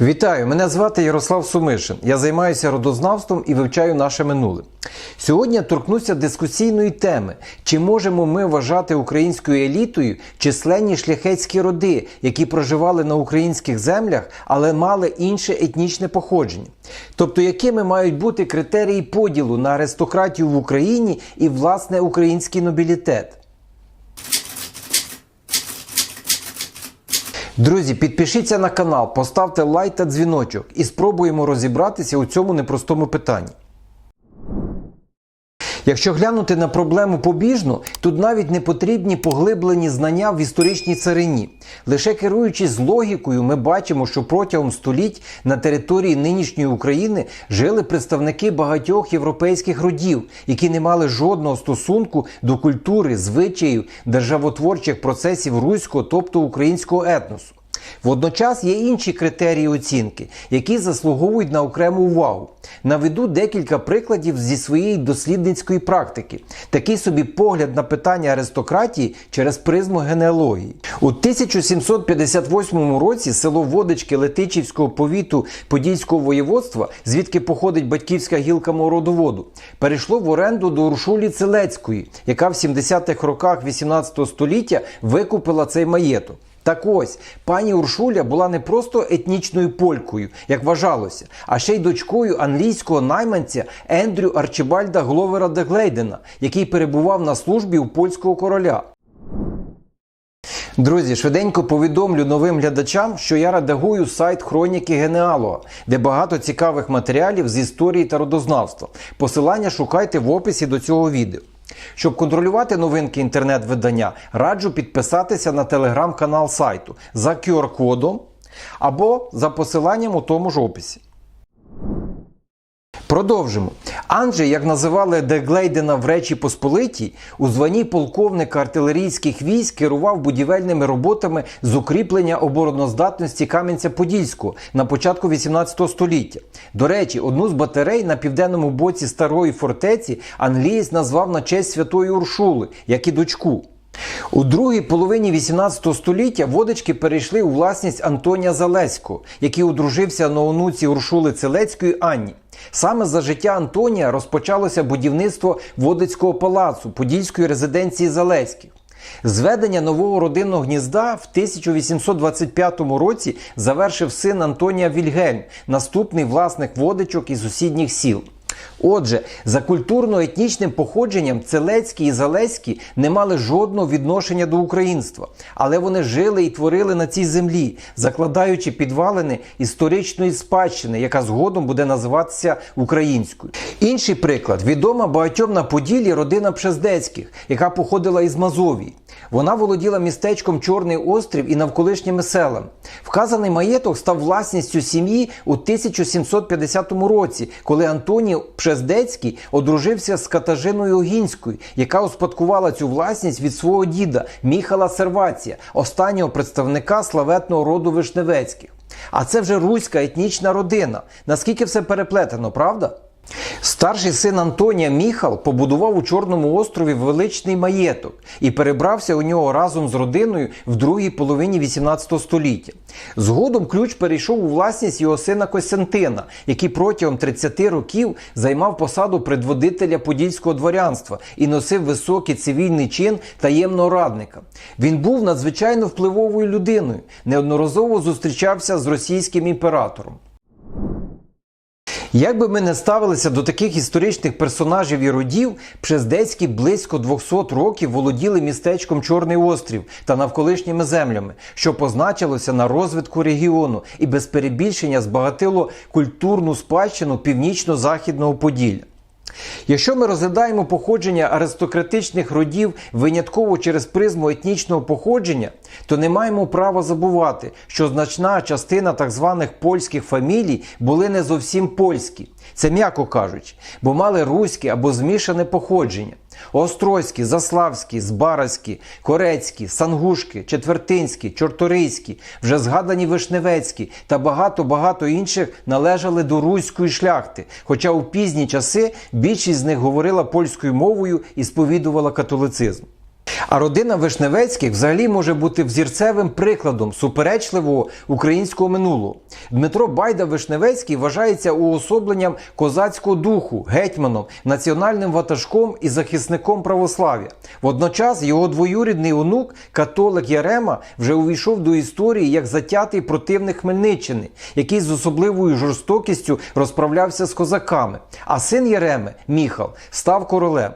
Вітаю! Мене звати Ярослав Сумишин. Я займаюся родознавством і вивчаю наше минуле. Сьогодні торкнуся дискусійної теми: чи можемо ми вважати українською елітою численні шляхетські роди, які проживали на українських землях, але мали інше етнічне походження? Тобто, якими мають бути критерії поділу на аристократію в Україні і власне український нобілітет? Друзі, підпишіться на канал, поставте лайк та дзвіночок і спробуємо розібратися у цьому непростому питанні. Якщо глянути на проблему побіжно, тут навіть не потрібні поглиблені знання в історичній царині. Лише керуючись логікою, ми бачимо, що протягом століть на території нинішньої України жили представники багатьох європейських родів, які не мали жодного стосунку до культури, звичаїв, державотворчих процесів руського, тобто українського етносу. Водночас є інші критерії оцінки, які заслуговують на окрему увагу. Наведу декілька прикладів зі своєї дослідницької практики. Такий собі погляд на питання аристократії через призму генеалогії. У 1758 році село Водички Летичівського повіту Подільського воєводства, звідки походить батьківська гілка мого родоводу, перейшло в оренду до Уршулі Целецької, яка в 70-х роках 18 століття викупила цей маєток. Так ось пані Уршуля була не просто етнічною полькою, як вважалося, а ще й дочкою англійського найманця Ендрю Арчибальда Гловера де Глейдена, який перебував на службі у польського короля. Друзі, швиденько повідомлю новим глядачам, що я редагую сайт Хроніки Генеалога, де багато цікавих матеріалів з історії та родознавства. Посилання шукайте в описі до цього відео. Щоб контролювати новинки інтернет-видання, раджу підписатися на телеграм-канал сайту за QR-кодом або за посиланням у тому ж описі. Продовжимо. Анджей, як називали Деглейдена в Речі Посполитій, у званні полковника артилерійських військ керував будівельними роботами з укріплення обороноздатності Кам'янця-Подільського на початку 18 століття. До речі, одну з батарей на південному боці старої фортеці англієць назвав на честь святої Уршули, як і дочку. У другій половині 18 століття водички перейшли у власність Антонія Залеського, який одружився на онуці Уршули Целецької Анні. Саме за життя Антонія розпочалося будівництво Водицького палацу, подільської резиденції Залеських. Зведення нового родинного гнізда в 1825 році завершив син Антонія Вільгельм, наступний власник водичок із сусідніх сіл. Отже, за культурно-етнічним походженням Целецькі і Залеські не мали жодного відношення до українства, але вони жили і творили на цій землі, закладаючи підвалини історичної спадщини, яка згодом буде називатися українською. Інший приклад відома багатьом на Поділлі родина Пшездецьких, яка походила із Мазовії. Вона володіла містечком Чорний острів і навколишніми селами. Вказаний маєток став власністю сім'ї у 1750 році, коли Антоній Пшездецький одружився з Катажиною Огінською, яка успадкувала цю власність від свого діда Міхала Сервація, останнього представника славетного роду Вишневецьких. А це вже руська етнічна родина. Наскільки все переплетено, правда? Старший син Антонія Міхал побудував у Чорному острові величний маєток і перебрався у нього разом з родиною в другій половині 18 століття. Згодом ключ перейшов у власність його сина Костянтина, який протягом 30 років займав посаду предводителя подільського дворянства і носив високий цивільний чин таємного радника. Він був надзвичайно впливовою людиною, неодноразово зустрічався з російським імператором. Як би ми не ставилися до таких історичних персонажів і родів, Пшездецькі близько 200 років володіли містечком Чорний острів та навколишніми землями, що позначилося на розвитку регіону і без перебільшення збагатило культурну спадщину північно-західного Поділля. Якщо ми розглядаємо походження аристократичних родів винятково через призму етнічного походження, то не маємо права забувати, що значна частина так званих польських фамілій були не зовсім польські, це м'яко кажучи, бо мали руське або змішане походження. Острозькі, Заславські, Збаразькі, Корецькі, Сангушки, Четвертинські, Чорторийські, вже згадані Вишневецькі та багато-багато інших належали до руської шляхти, хоча у пізні часи більшість з них говорила польською мовою і сповідувала католицизм. А родина Вишневецьких взагалі може бути взірцевим прикладом суперечливого українського минулого. Дмитро Байда Вишневецький вважається уособленням козацького духу, гетьманом, національним ватажком і захисником православ'я. Водночас його двоюрідний онук, католик Ярема, вже увійшов до історії як затятий противник Хмельниччини, який з особливою жорстокістю розправлявся з козаками. А син Яреми, Міхал, став королем.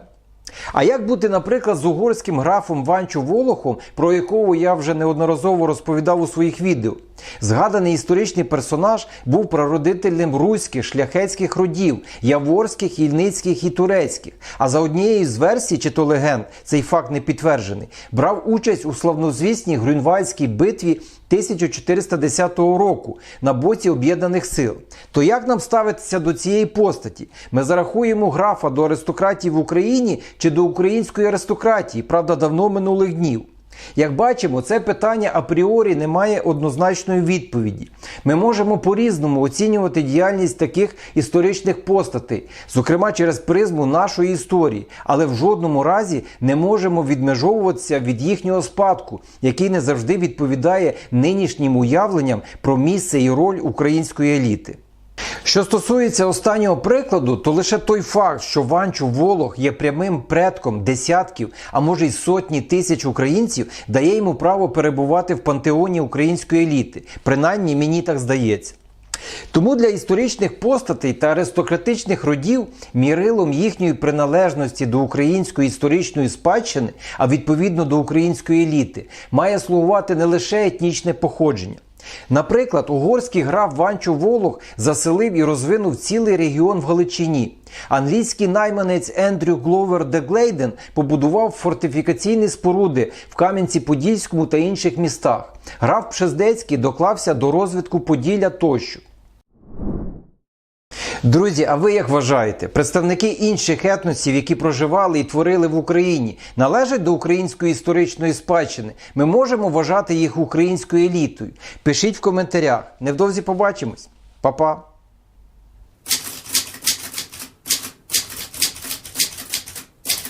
А як бути, наприклад, з угорським графом Ванчу Волохом, про якого я вже неодноразово розповідав у своїх відео? Згаданий історичний персонаж був прародителем руських шляхетських родів яворських, ільницьких і турецьких. А за однією з версій, чи то легенд, цей факт не підтверджений, брав участь у славнозвісній Грюнвальдській битві 1410 року на боці об'єднаних сил. То як нам ставитися до цієї постаті? Ми зарахуємо графа до аристократії в Україні чи до української аристократії, правда, давно минулих днів. Як бачимо, це питання апріорі не має однозначної відповіді. Ми можемо по-різному оцінювати діяльність таких історичних постатей, зокрема через призму нашої історії, але в жодному разі не можемо відмежовуватися від їхнього спадку, який не завжди відповідає нинішнім уявленням про місце і роль української еліти. Що стосується останнього прикладу, то лише той факт, що Ванчу Волох є прямим предком десятків, а може й сотні тисяч українців, дає йому право перебувати в пантеоні української еліти. Принаймні мені так здається. Тому для історичних постатей та аристократичних родів мірилом їхньої приналежності до української історичної спадщини, а відповідно до української еліти, має слугувати не лише етнічне походження. Наприклад, угорський граф Ванчо Волох заселив і розвинув цілий регіон в Галичині. Англійський найманець Ендрю Гловер де Глейден побудував фортифікаційні споруди в Кам'янці-Подільському та інших містах. Граф Пшездецький доклався до розвитку Поділля тощо. Друзі, а ви як вважаєте, представники інших етносів, які проживали і творили в Україні, належать до української історичної спадщини? Ми можемо вважати їх українською елітою? Пишіть в коментарях. Невдовзі побачимось. Па-па!